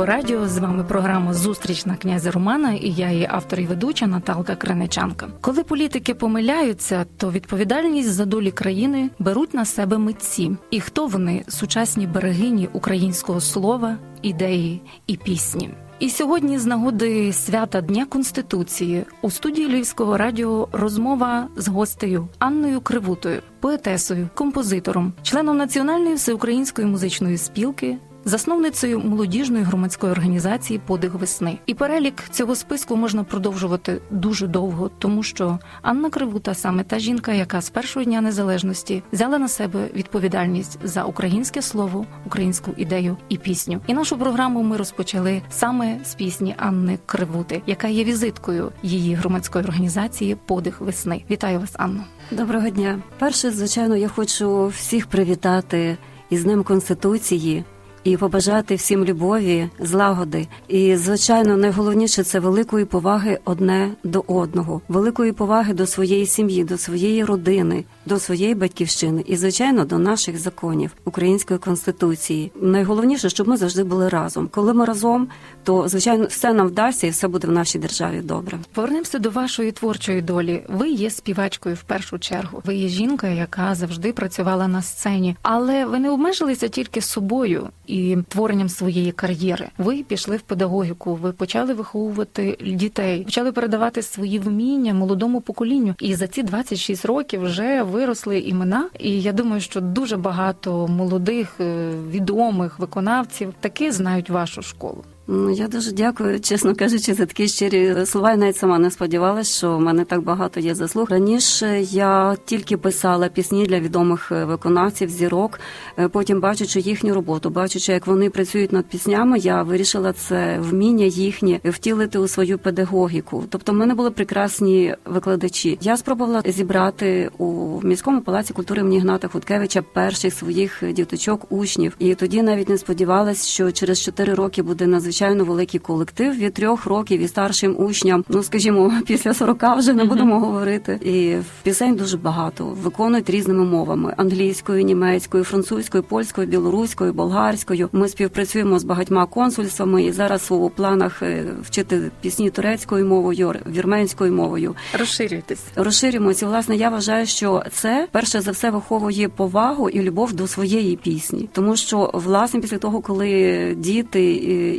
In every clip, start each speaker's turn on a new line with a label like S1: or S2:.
S1: Львівського радіо. З вами програма Зустріч на князя Романа і я її автор і ведуча Наталка Криничанка. Коли політики помиляються, то відповідальність за долі країни беруть на себе митці. І хто вони сучасні берегині українського слова, ідеї і пісні. І сьогодні, з нагоди свята Дня Конституції, у студії Львівського радіо розмова з гостею Анною Кривутою, поетесою, композитором, членом Національної всеукраїнської музичної спілки. Засновницею молодіжної громадської організації Подих весни і перелік цього списку можна продовжувати дуже довго, тому що Анна Кривута саме та жінка, яка з першого дня незалежності взяла на себе відповідальність за українське слово, українську ідею і пісню. І нашу програму ми розпочали саме з пісні Анни Кривути, яка є візиткою її громадської організації Подих весни. Вітаю вас, Анно.
S2: Доброго дня. Перше, звичайно, я хочу всіх привітати із Днем Конституції і побажати всім любові, злагоди. І, звичайно, найголовніше це великої поваги одне до одного, великої поваги до своєї сім'ї, до своєї родини, до своєї батьківщини і, звичайно, до наших законів української конституції. Найголовніше, щоб ми завжди були разом. Коли ми разом, то звичайно все нам вдасться і все буде в нашій державі добре.
S1: Повернемося до вашої творчої долі. Ви є співачкою в першу чергу. Ви є жінка, яка завжди працювала на сцені, але ви не обмежилися тільки собою і творенням своєї кар'єри. Ви пішли в педагогіку, ви почали виховувати дітей, почали передавати свої вміння молодому поколінню. І за ці 26 років вже виросли імена. І я думаю, що дуже багато молодих е, відомих виконавців таки знають вашу школу.
S2: Ну, я дуже дякую, чесно кажучи, за такі щирі слова. Я навіть сама не сподівалася, що в мене так багато є заслуг. Раніше я тільки писала пісні для відомих е, виконавців, зірок. Е, Потім, бачачи їхню роботу, бачачи, як вони працюють над піснями, я вирішила це вміння їхнє втілити у свою педагогіку. Тобто, в мене були прекрасні викладачі. Я спробувала зібрати у міському палаці культури імені Гната Хуткевича перших своїх діточок, учнів. І тоді навіть не сподівалась, що через 4 роки буде надзвичайно надзвичайно великий колектив від трьох років і старшим учням. Ну скажімо, після 40 вже не будемо говорити. І пісень дуже багато виконують різними мовами: англійською, німецькою, французькою, польською, білоруською, болгарською. Ми співпрацюємо з багатьма консульствами і зараз у планах е, вчити пісні турецькою мовою, вірменською мовою.
S1: Розширюйтесь.
S2: Розширюємося. Власне, я вважаю, що це перше за все виховує повагу і любов до своєї пісні, тому що власне після того, коли діти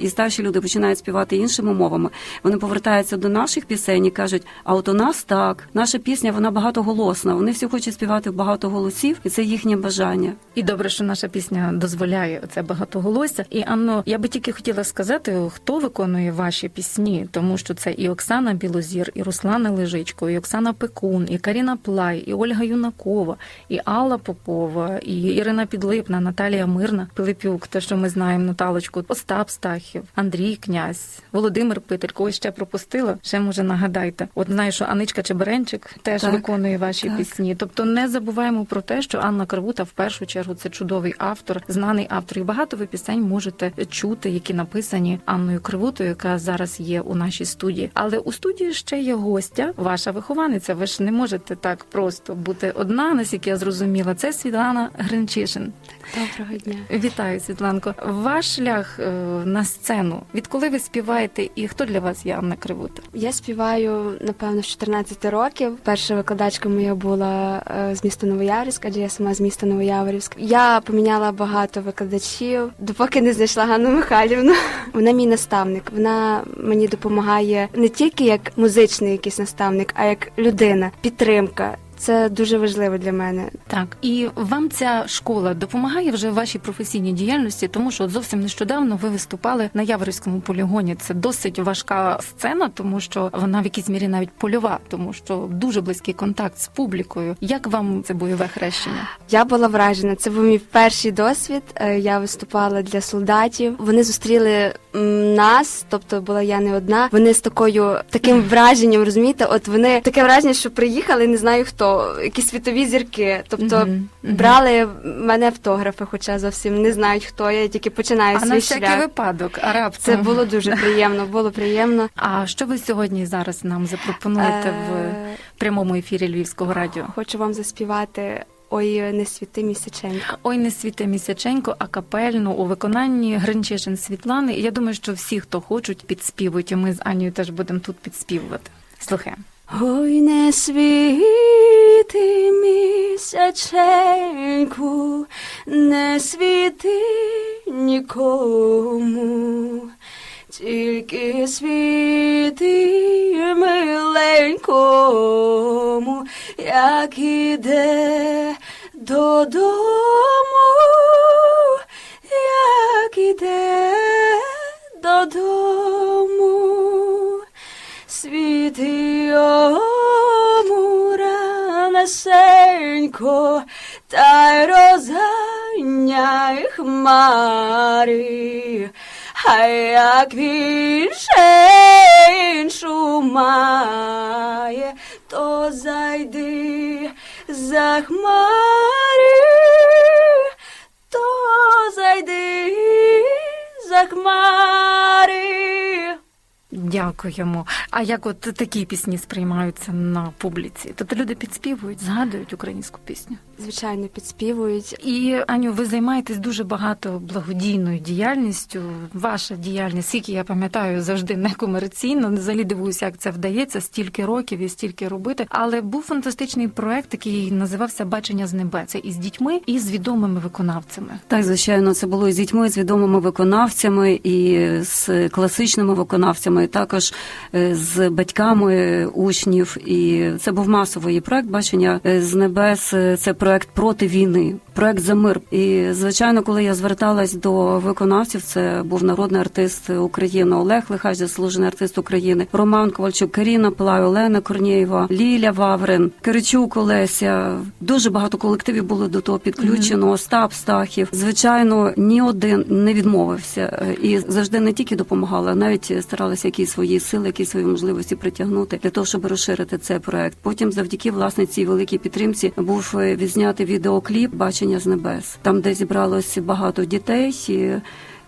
S2: і старші люди починають співати іншими мовами, вони повертаються до наших пісень і кажуть: а от у нас так, наша пісня вона багатоголосна. Вони всі хочуть співати багато голосів, і це їхнє бажання.
S1: І добре, що наша пісня дозволяє це багатоголосся. І Анно, я би тільки хотіла сказати, хто виконує ваші пісні, тому що це і Оксана Білозір, і Руслана Лежичко, і Оксана Пекун, і Каріна Плай, і Ольга Юнакова, і Алла Попова, і Ірина Підлипна, Наталія Мирна, Пилипюк, те, що ми знаємо, Наталочку, Остап Стахів, Андрій Князь, Володимир Питель, когось ще пропустила. Ще може нагадайте. От знаю, що Аничка Чеберенчик теж
S2: Так,
S1: виконує ваші
S2: так.
S1: пісні. Тобто не забуваємо про те, що Анна Карвута в першу чергу це чудовий автор, знаний автор. І багато ви пісень можете чути, які написані Анною Кривутою, яка зараз є у нашій студії. Але у студії ще є гостя, ваша вихованиця. Ви ж не можете так просто бути одна, наскільки я зрозуміла. Це Світлана Гринчишин.
S3: Доброго дня.
S1: Вітаю, Світланко. Ваш шлях е, на сцену. Відколи ви співаєте, і хто для вас є Анна Кривута?
S3: Я співаю напевно з 14 років. Перша викладачка моя була е, з міста Новояврівськ, адже я сама з міста Новояврівськ. Я поміняла багато викладачів, допоки не знайшла Ганну Михайлівну. Вона мій наставник. Вона мені допомагає не тільки як музичний якийсь наставник, а як людина, підтримка. Це дуже важливо для мене.
S1: Так, і вам ця школа допомагає вже в вашій професійній діяльності, тому що от зовсім нещодавно ви виступали на Яворівському полігоні. Це досить важка сцена, тому що вона в якійсь мірі навіть польова, тому що дуже близький контакт з публікою. Як вам це бойове хрещення?
S3: Я була вражена. Це був мій перший досвід. Е, Я виступала для солдатів. Вони зустріли нас, тобто була я не одна. Вони з такою таким враженням, розумієте? От вони таке враження, що приїхали, не знаю хто, якісь світові зірки. Тобто
S1: Мгм, мгм.
S3: брали в мене автографи, хоча зовсім не знають, хто я. Я тільки починаю
S1: А на
S3: свій
S1: всякий випадок, а
S3: Це було дуже приємно. Було приємно.
S1: А що ви сьогодні зараз нам запропонуєте в
S3: Е,
S1: прямому ефірі Львівського радіо?
S3: Хочу вам заспівати
S4: Ой, не світи місяченько.
S1: Ой, не світе місяченько, а капельну у виконанні Гринчишин Світлани. Я думаю, що всі, хто хочуть, підспівують. І ми з Анією теж будемо тут підспівувати. Слухаємо.
S4: Ой, не світи місяченьку, не світи нікому, тільки світи миленькому, як іде додому, як іде додому. Світи йому ранесенько, та й розганяй хмари, а як він ще іншу має, то зайди за хмари, то зайди за хмари.
S1: Дякуємо. А як от такі пісні сприймаються на публіці? Тобто люди підспівують, згадують українську пісню.
S4: Звичайно, підспівують.
S1: І Аню, ви займаєтесь дуже багато благодійною діяльністю. Ваша діяльність, скільки я пам'ятаю, завжди некомерційно. Взагалі дивуюся, як це вдається стільки років і стільки робити. Але був фантастичний проект, який називався Бачення з небець із дітьми і з відомими виконавцями.
S2: Так, звичайно, це було і з дітьми, з відомими виконавцями, і з класичними виконавцями, і також е, з батьками учнів. І це був масовий проект бачення з небес. Е, Це проект проти війни, проект за мир. І звичайно, коли я зверталась до виконавців, це був народний артист України Олег Лихач, заслужений артист України, Роман Ковальчук, Каріна Плай, Олена Корнієва, Ліля Ваврин, Киричук Олеся. Дуже багато колективів було до того підключено. Остап Стахів. Звичайно, ні один не відмовився і завжди не тільки допомагали, а навіть старалися якісь свої сили, якісь свої можливості притягнути для того, щоб розширити цей проект. Потім, завдяки власне цій великій підтримці, був е, відзнятий відеокліп Бачення з небес, там, де зібралось багато дітей. І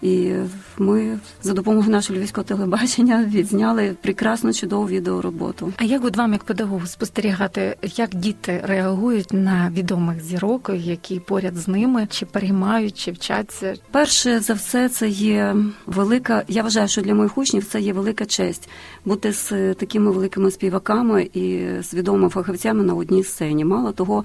S2: і ми за допомогою нашого львівського телебачення відзняли прекрасну чудову відеороботу.
S1: А як от вам, як педагогу, спостерігати, як діти реагують на відомих зірок, які поряд з ними, чи переймають, чи вчаться?
S2: Перше за все, це є велика. Я вважаю, що для моїх учнів це є велика честь бути з такими великими співаками і з відомими фахівцями на одній сцені. Мало того,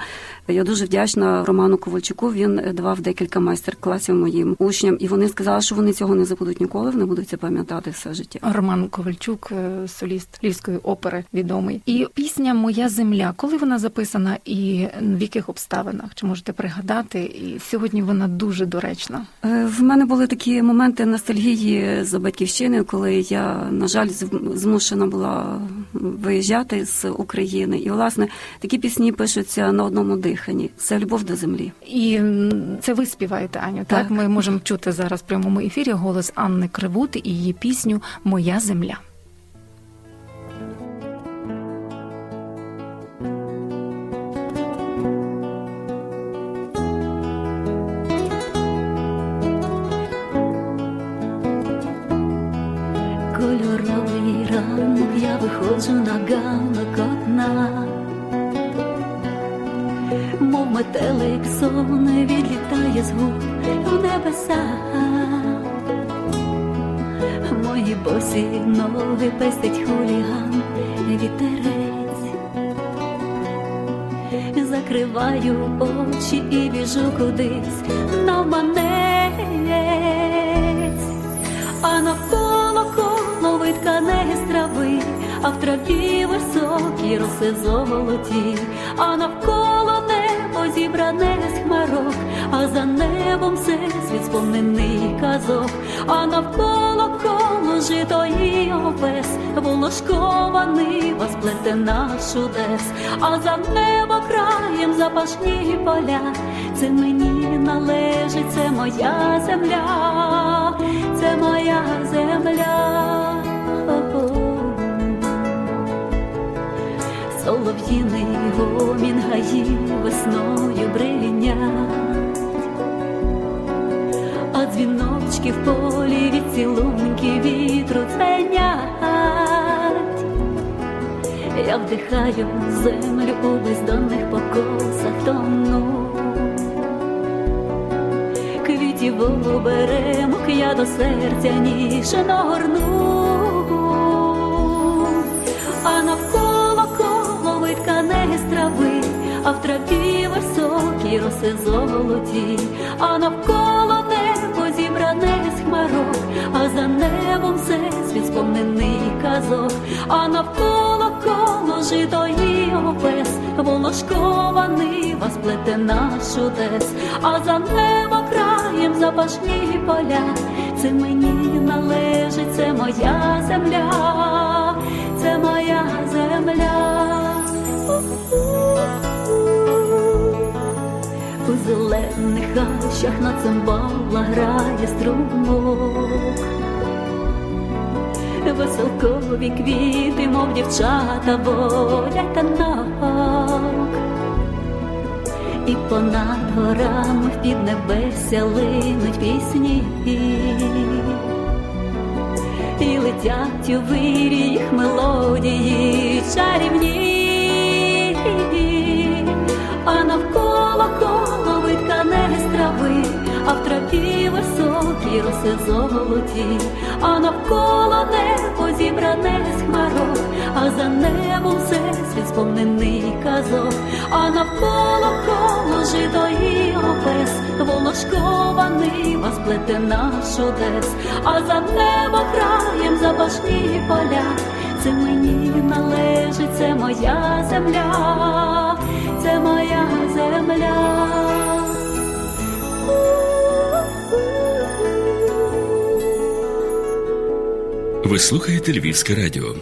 S2: я дуже вдячна Роману Ковальчуку. Він давав декілька майстер-класів моїм учням, і вони сказали, що вони цього не забудуть ніколи, вони будуть це пам'ятати все життя.
S1: Роман Ковальчук, е, соліст Львівської опери, відомий. І пісня Моя земля, коли вона записана і в яких обставинах? Чи можете пригадати? І сьогодні вона дуже доречна.
S2: Е, В мене були такі моменти ностальгії за батьківщиною, коли я, на жаль, зм- змушена була виїжджати з України. І, власне, такі пісні пишуться на одному диханні. Це любов до землі.
S1: І це ви співаєте, Аню. Так,
S2: Так.
S1: ми можемо чути зараз в прямому ефірі голос Анни Кривути і її пісню Моя земля.
S5: Я виходжу на ганок одна, мов метелик сон відлітає з губ в небеса. Мої босі ноги пестить хуліган вітерець. Закриваю очі і біжу кудись на навманець а навколо коло виткане з трави, а в траві високі роси золоті, а навколо небо зібране з хмарок, а за небом все світ сповнений казок, а навколо коло жито і овес, волошкований вас плетена чудес, а за небо краєм запашні поля, це мені належить, це моя земля, це моя земля. Солов'їний гомін гаїв весною бринять, а дзвіночки в полі від цілунки вітру ценять. я вдихаю землю у бездонних покосах тону. Квітів оберемок я до серця ніжно горну, а навколо виткане з трави, а в траві високі роси золоті, а навколо небо зібране з хмарок, а за небом все світ сповнений казок, а навколо коло жито і овес, волошкований вас плете наш удес, а за небо краєм запашні поля, це мені належить, це моя земля, це моя земля. Зелених хащах на цимбалах грає струмок. Веселкові квіти, мов дівчата, водять танок. І понад горами в піднебесся линуть пісні, і летять у вирі їх мелодії чарівні, а навколо коло трави, а в траві високі роси золоті, а навколо небо зібране з хмарок, а за небом все світ сповнений казок, а навколо коло жито і овес, вас плете наш одес, а за небо краєм запашні поля, це мені належить, це моя земля, це моя земля.
S6: Ви слухаєте Львівське радіо.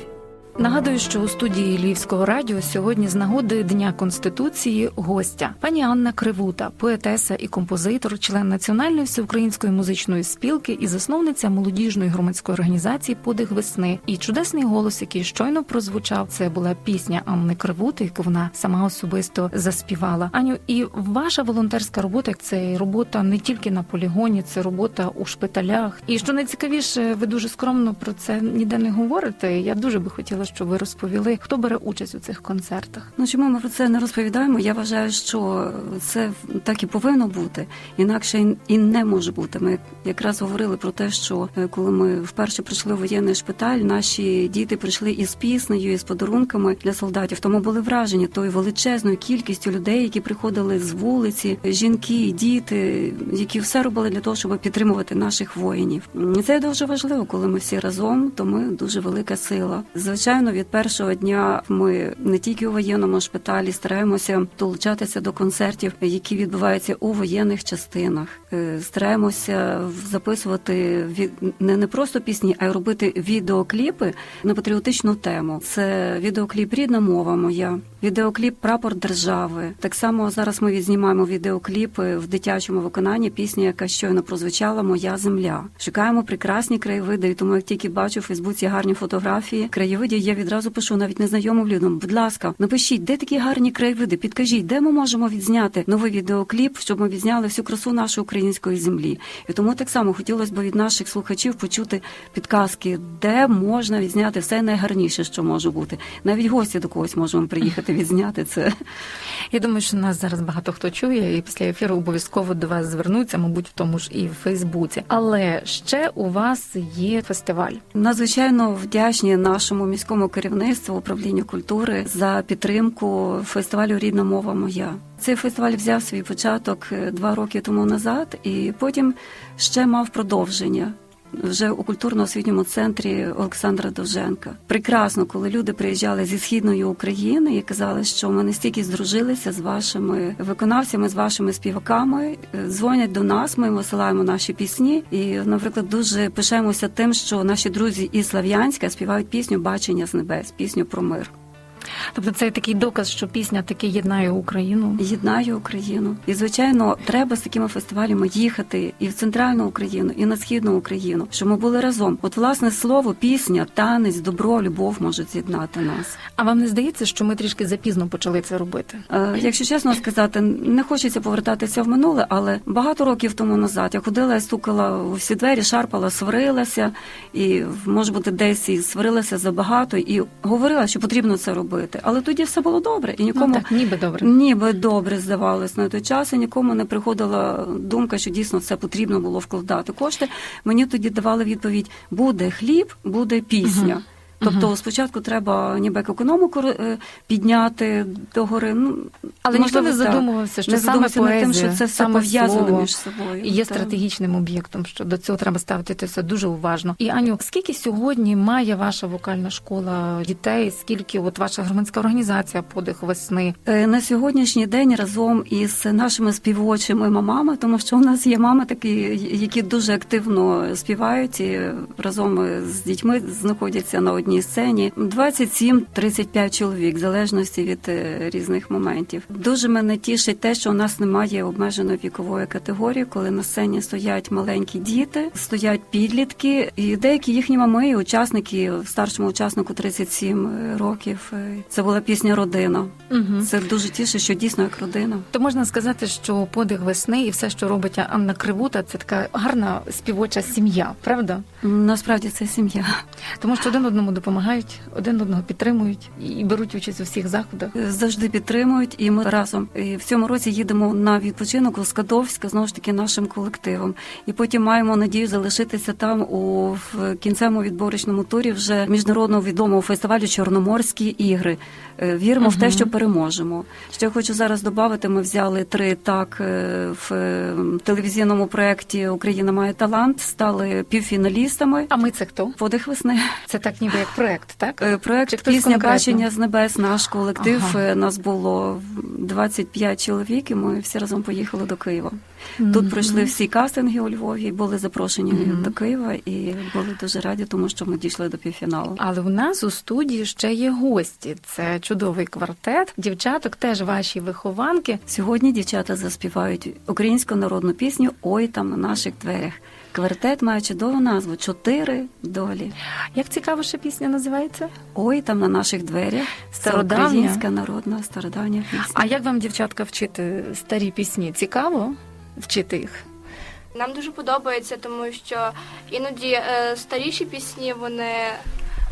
S1: Нагадую, що у студії Львівського радіо сьогодні з нагоди Дня Конституції гостя пані Анна Кривута, поетеса і композитор, член Національної всеукраїнської музичної спілки і засновниця молодіжної громадської організації Подих весни. І чудесний голос, який щойно прозвучав, це була пісня Анни Кривути, яку вона сама особисто заспівала. Аню, і ваша волонтерська робота це робота не тільки на полігоні, це робота у шпиталях. І що найцікавіше, ви дуже скромно про це ніде не говорите. Я дуже би хотіла, щоб ви розповіли, хто бере участь у цих концертах.
S2: Ну чому ми про це не розповідаємо? Я вважаю, що це так і повинно бути, інакше і не може бути. Ми якраз говорили про те, що е, коли ми вперше прийшли в воєнний шпиталь, наші діти прийшли із піснею, із подарунками для солдатів. Тому були вражені тою величезною кількістю людей, які приходили з вулиці, жінки, діти, які все робили для того, щоб підтримувати наших воїнів. Це дуже важливо, коли ми всі разом, то ми дуже велика сила. Звичайно, від першого дня ми не тільки у воєнному шпиталі стараємося долучатися до концертів, які відбуваються у воєнних частинах. Е, Стараємося записувати не, не просто пісні, а й робити відеокліпи на патріотичну тему. Це відеокліп Рідна мова моя, відеокліп Прапор держави. Так само зараз ми відзнімаємо відеокліпи в дитячому виконанні пісні, яка щойно прозвучала Моя земля. Шукаємо прекрасні краєвиди. І тому як тільки бачу в Фейсбуці гарні фотографії краєвидів, я відразу пишу навіть незнайомим людям. Будь ласка, напишіть, де такі гарні краєвиди. Підкажіть, де ми можемо відзняти новий відеокліп, щоб ми відзняли всю красу нашої української землі. І тому так само хотілося б від наших слухачів почути підказки, де можна відзняти все найгарніше, що може бути. Навіть гості до когось можемо приїхати відзняти це.
S1: Я думаю, що нас зараз багато хто чує, і після ефіру обов'язково до вас звернуться, мабуть, в тому ж і в Фейсбуці. Але ще у вас є фестиваль.
S2: Надзвичайно вдячні нашому міському керівництву управлінню культури за підтримку фестивалю Рідна мова моя. Цей фестиваль взяв свій початок е, два роки тому назад, і потім ще мав продовження. Вже у культурно-освітньому центрі Олександра Довженка. Прекрасно, коли люди приїжджали зі східної України і казали, що ми настільки здружилися з вашими виконавцями, з вашими співаками, е, дзвонять до нас. Ми висилаємо наші пісні. І, наприклад, дуже пишаємося тим, що наші друзі із Слав'янська співають пісню Бачення з небес, пісню про мир.
S1: Тобто це такий доказ, що пісня таки єднає Україну.
S2: Єднаю Україну. І звичайно, треба з такими фестивалями їхати і в центральну Україну, і на східну Україну, щоб ми були разом. От власне слово, пісня, танець, добро, любов можуть з'єднати нас.
S1: А вам не здається, що ми трішки запізно почали це робити?
S2: Е, Якщо чесно сказати, не хочеться повертатися в минуле, але багато років тому назад я ходила і стукала у всі двері, шарпала, сварилася, і може бути десь і сварилася забагато, і говорила, що потрібно це робити. Робити. Але тоді все було добре, і нікому
S1: Ну, так, ніби добре.
S2: ніби добре здавалось на той час, і нікому не приходила думка, що дійсно це потрібно було вкладати кошти. Мені тоді давали відповідь: буде хліб, буде пісня.
S1: Мгм.
S2: Тобто спочатку треба ніби як економіку е, підняти догори. Ну
S1: Але ніхто не задумувався, що
S2: не
S1: саме
S2: над тим, що це все
S1: саме
S2: пов'язано
S1: слово
S2: між собою.
S1: і є
S2: Так.
S1: стратегічним об'єктом, що до цього треба ставити все дуже уважно. І Аню, скільки сьогодні має ваша вокальна школа дітей? Скільки от ваша громадська організація подих весни?
S2: Е, На сьогоднішній день разом із нашими співочими мамами, тому що у нас є мами такі, які дуже активно співають і разом з дітьми знаходяться на одній сцені. 27-35 чоловік, в залежності від е, різних моментів. Дуже мене тішить те, що у нас немає обмеженої вікової категорії, коли на сцені стоять маленькі діти, стоять підлітки, і деякі їхні мами, і учасники, старшому учаснику 37 років. е, Це була пісня Родина.
S1: Угу.
S2: Це дуже тішить, що дійсно як родина.
S1: То можна сказати, що подих весни і все, що робить Анна Кривута, це така гарна співоча сім'я, правда?
S2: Насправді це сім'я.
S1: Тому що один одному допомагають, один одного підтримують і беруть участь у всіх заходах.
S2: Завжди підтримують, і ми разом І в цьому році їдемо на відпочинок у Скадовська, знову ж таки нашим колективом. І потім маємо надію залишитися там у в кінцевому відборочному турі вже міжнародного відомого фестивалю Чорноморські ігри. Е, Віримо в те, що переможемо. Ще хочу зараз додати. Ми взяли три так е, в е, телевізійному проєкті Україна має талант, стали півфіналістами.
S1: А ми це хто?
S2: Подих весни.
S1: Це так, ніби як проект, так?
S2: Е,
S1: Чи
S2: Проект пісня бачення з небес. Наш колектив
S1: Ага.
S2: Е, нас було 25 чоловік, і ми всі разом поїхали до Києва.
S1: Мгм.
S2: Тут пройшли всі кастинги у Львові, були запрошені
S1: Мгм.
S2: до Києва, і були дуже раді, тому що ми дійшли до півфіналу.
S1: Але у нас у студії ще є гості. Це чудовий квартет. Дівчаток теж ваші вихованки.
S2: Сьогодні дівчата заспівають українську народну пісню Ой там на наших дверях. Квартет має чудову назву Чотири долі.
S1: Як цікаво, що пісня називається?
S2: Ой там на наших дверях. Це
S1: Стародавня?
S2: українська народна стародавня пісня.
S1: А як вам, дівчатка, вчити старі пісні? Цікаво вчити їх?
S3: Нам дуже подобається, тому що іноді е, старіші пісні вони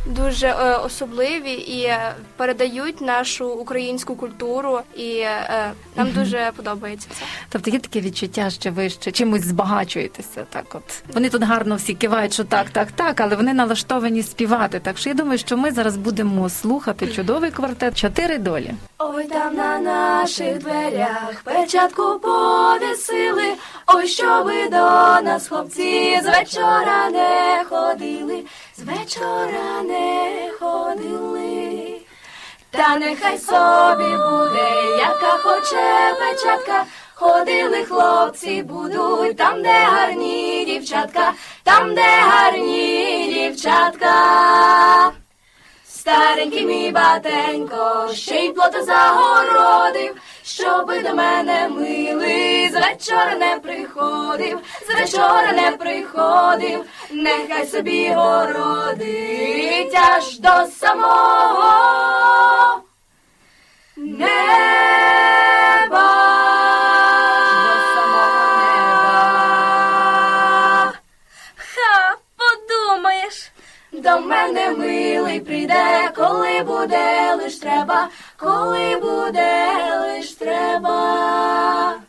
S3: дуже е, особливі і е, передають нашу українську культуру, і е, нам дуже подобається це.
S1: Тобто є таке відчуття, що ви ще чимось збагачуєтеся. Так, от вони тут гарно всі кивають, що так, так, так, але вони налаштовані співати. Так що я думаю, що ми зараз будемо слухати чудовий квартет Чотири долі.
S3: Ой, там на наших дверях печатку повісили. Ой, щоби до нас хлопці з вечора не ходили, з вечора не ходили. Та нехай собі буде, яка хоче печатка. Ходили хлопці, будуть там, де гарні дівчатка, там, де гарні дівчатка. Старенький мій батенько, ще й плота загородив, щоби до мене милий, з вечора не приходив, з вечора не приходив, нехай собі городить аж до самого неба. Ха, подумаєш. До мене милий прийде, коли буде лиш треба, коли буде лиш треба.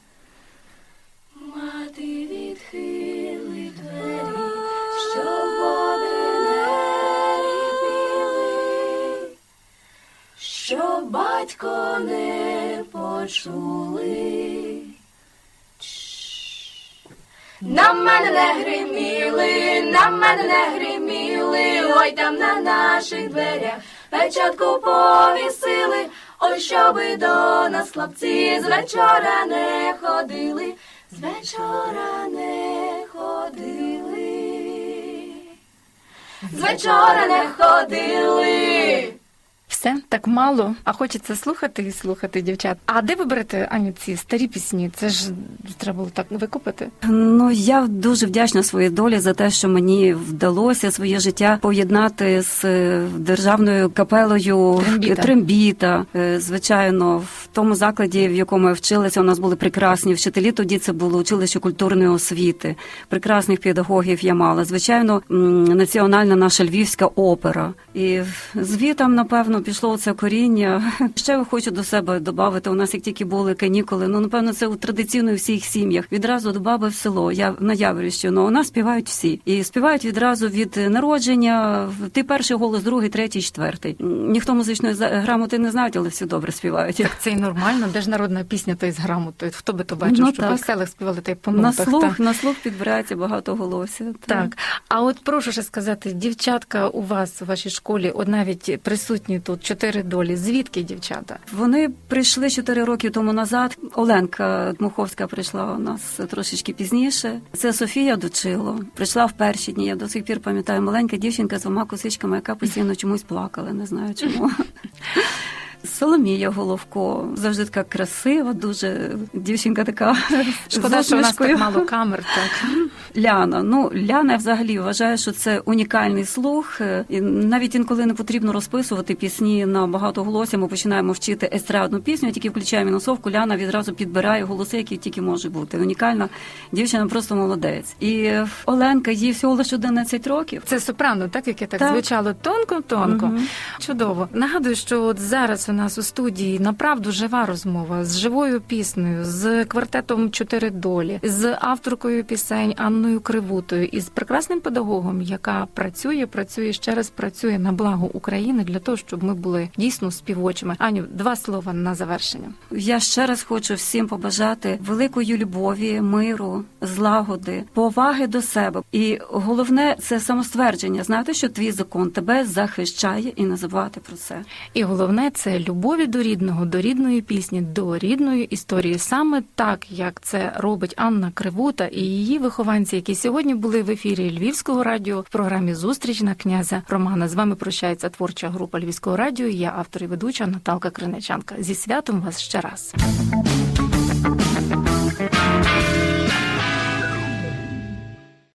S3: Батько не почули. На мене не гриміли, на мене не гриміли, ой там на наших дверях печатку повісили, ой, щоби до нас хлопці з вечора не ходили, з вечора не ходили, з вечора не ходили.
S1: Все так мало, а хочеться слухати і слухати дівчат. А де ви берете Аню ці старі пісні? Це ж треба було так викупити.
S2: Ну я дуже вдячна своїй долі за те, що мені вдалося своє життя поєднати з е, державною капелою
S1: Трембіта.
S2: Трембіта. Е, Звичайно, в тому закладі, в якому я вчилася, у нас були прекрасні вчителі. Тоді це було училище культурної освіти. Прекрасних педагогів я мала. Звичайно, національна наша львівська опера. І звітам, напевно, пішов пішло це коріння. Ще хочу до себе додати. У нас як тільки були канікули. Ну напевно, це у традиційно у всіх сім'ях. Відразу до баби в село. Я на Яворівщину. У нас співають всі і співають відразу від народження. Ти перший голос, другий, третій, четвертий. Ніхто музичної грамоти не знають, але всі добре співають.
S1: Так це й нормально, де ж народна пісня, то й з грамотою. Хто би то бачив,
S2: Ну,
S1: що по селах співали та й по
S2: На слух,
S1: так.
S2: на слух підбирається багато голосів.
S1: Так, а от прошу ще сказати, дівчатка у вас у вашій школі, от навіть присутні тут чотири долі. Звідки дівчата?
S2: Вони прийшли чотири роки тому назад. Оленка Дмуховська прийшла у нас трошечки пізніше. Це Софія дочило. Прийшла в перші дні. Я до сих пір пам'ятаю маленька дівчинка з двома косичками, яка постійно чомусь плакала. Не знаю чому. Соломія Головко завжди така красива, дуже дівчинка така
S1: Шкода, що у нас так мало камер. Так
S2: Ляна. Ну, Ляна я взагалі вважає, що це унікальний слух. Е, І навіть інколи не потрібно розписувати пісні на багато голосів. Ми починаємо вчити естрадну пісню, тільки включаємо мінусовку. Ляна відразу підбирає голоси, які тільки може бути. Унікальна дівчина, просто молодець. І Оленка, їй всього лише 11 років.
S1: це сопрано, так яке так,
S2: Так.
S1: звучало тонко-тонко.
S2: Мгм.
S1: Чудово. Нагадую, що от зараз нас у студії направду жива розмова з живою піснею, з квартетом Чотири долі, з авторкою пісень Анною Кривутою і з прекрасним педагогом, яка працює, працює ще раз працює на благо України для того, щоб ми були дійсно співочими. Аню, два слова на завершення.
S2: Я ще раз хочу всім побажати великої любові, миру, злагоди, поваги до себе. І головне це самоствердження. Знати, що твій закон тебе захищає і не забувати про це.
S1: І головне це любові до рідного, до рідної пісні, до рідної історії, саме так, як це робить Анна Кривута і її вихованці, які сьогодні були в ефірі Львівського радіо в програмі Зустріч на князя Романа. З вами прощається творча група Львівського радіо. Я автор і ведуча Наталка Криничанка. Зі святом вас ще раз.